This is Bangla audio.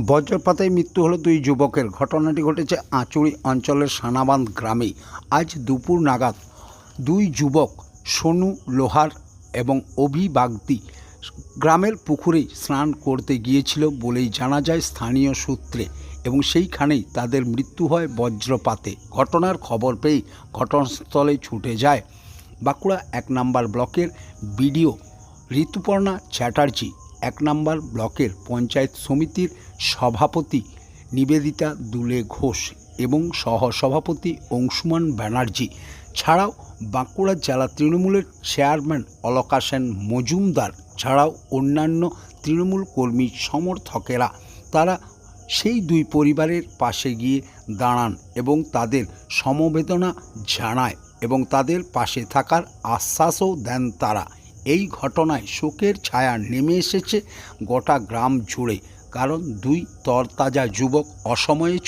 বজ্রপাতে মৃত্যু হলো দুই যুবকের। ঘটনাটি ঘটেছে আঁচুড়ি অঞ্চলের সানাবান্ধ গ্রামে আজ দুপুর নাগাদ দুই যুবক, সোনু লোহার এবং অভি বাগদি, গ্রামের পুকুরে স্নান করতে গিয়েছিল বলেই জানা যায় স্থানীয় সূত্রে এবং সেইখানেই তাদের মৃত্যু হয় বজ্রপাতে। ঘটনার খবর পেয়ে ঘটনাস্থলে ছুটে যায় বাঁকুড়া এক নম্বর ব্লকের বিডিও ঋতুপর্ণা চ্যাটার্জি। এক নম্বর ব্লকের পঞ্চায়েত সমিতির সভাপতি নিবেদিতা দুলে ঘোষ এবং সহসভাপতি অংশুমান ব্যানার্জি ছাড়াও বাঁকুড়া জেলা তৃণমূলের চেয়ারম্যান অলকা সেন মজুমদার ছাড়াও অন্যান্য তৃণমূল কর্মী সমর্থকেরা। তারা সেই দুই পরিবারের পাশে গিয়ে দাঁড়ান এবং তাদের সমবেদনা জানায় এবং তাদের পাশে থাকার আশ্বাসও দেন তারা। এই ঘটনায় শোকের ছায়া নেমে এসেছে গোটা গ্রাম জুড়ে কারণ দুই তরতাজা যুবক অসময়ে